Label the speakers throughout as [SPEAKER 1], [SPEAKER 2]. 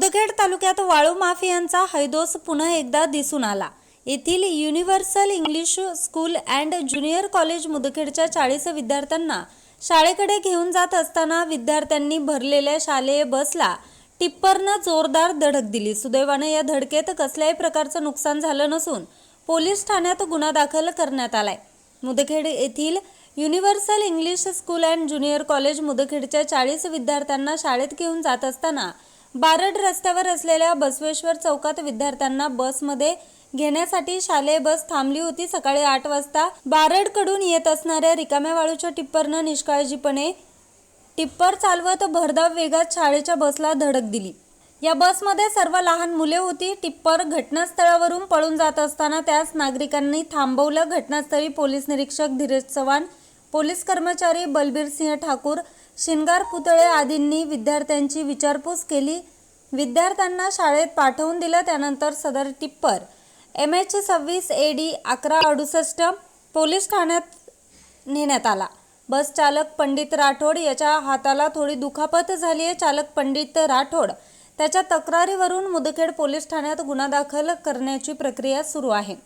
[SPEAKER 1] मुदखेड तालुक्यात वाळू माफियांचा हैदोस पुन्हा एकदा दिसून आला. येथील universal English school and junior college मुदखेडच्या चाळीस विद्यार्थ्यांना शाळेकडे घेऊन जात असताना विद्यार्थ्यांनी भरलेल्या शालेय बसला टिप्परनं जोरदार धडक दिली. सुदैवानं या धडकेत कसल्याही प्रकारचं नुकसान झालं नसून पोलीस ठाण्यात गुन्हा दाखल करण्यात आलाय. मुदखेड येथील universal English school and junior college मुदखेडच्या चाळीस विद्यार्थ्यांना शाळेत घेऊन जात असताना बारड रस्त्यावर असलेल्या बसवेश्वर चौकात विद्यार्थ्यांना बसमध्ये घेण्यासाठी शालेय बस थांबली होती. सकाळी आठ वाजता बारडकडून येत असणाऱ्या रिकाम्या वाळूच्या टिप्परनं निष्काळजीपणे टिप्पर चालवत भरधाव वेगात शाळेच्या बसला धडक दिली. या बसमध्ये सर्व लहान मुले होती. टिप्पर घटनास्थळावरून पळून जात असताना त्यास नागरिकांनी थांबवलं. घटनास्थळी पोलीस निरीक्षक धीरज चव्हाण पोलीस कर्मचारी बलबीर सिंह ठाकूर शिंगार पुतळे आदींनी विद्यार्थ्यांची विचारपूस केली. विद्यार्थ्यांना शाळेत पाठवून दिलं त्यानंतर सदर टिप्पर. एम एच सव्वीस ए डी अकरा अडुसष्ट पोलीस ठाण्यात नेण्यात आला. बस चालक पंडित राठोड याच्या हाताला थोडी दुखापत झाली आहे. चालक पंडित राठोड त्याच्या तक्रारीवरून मुदखेड पोलीस ठाण्यात गुन्हा दाखल करण्याची प्रक्रिया सुरू आहे.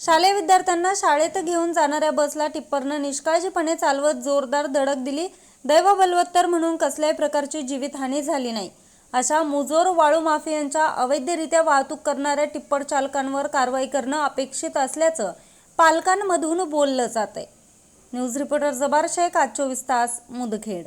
[SPEAKER 1] शालेय विद्यार्थ्यांना शाळेत घेऊन जाणाऱ्या बसला टिप्परनं निष्काळजीपणे चालवत जोरदार धडक दिली. दैव बलवत्तर म्हणून कसल्याही प्रकारची जीवितहानी झाली नाही. अशा मुजोर वाळू माफियांच्या अवैधरित्या वाहतूक करणाऱ्या टिप्पर चालकांवर कारवाई करणं अपेक्षित असल्याचं पालकांमधून बोललं जात न्यूज रिपोर्टर जबार शेख आज चोवीस तास मुदखेड.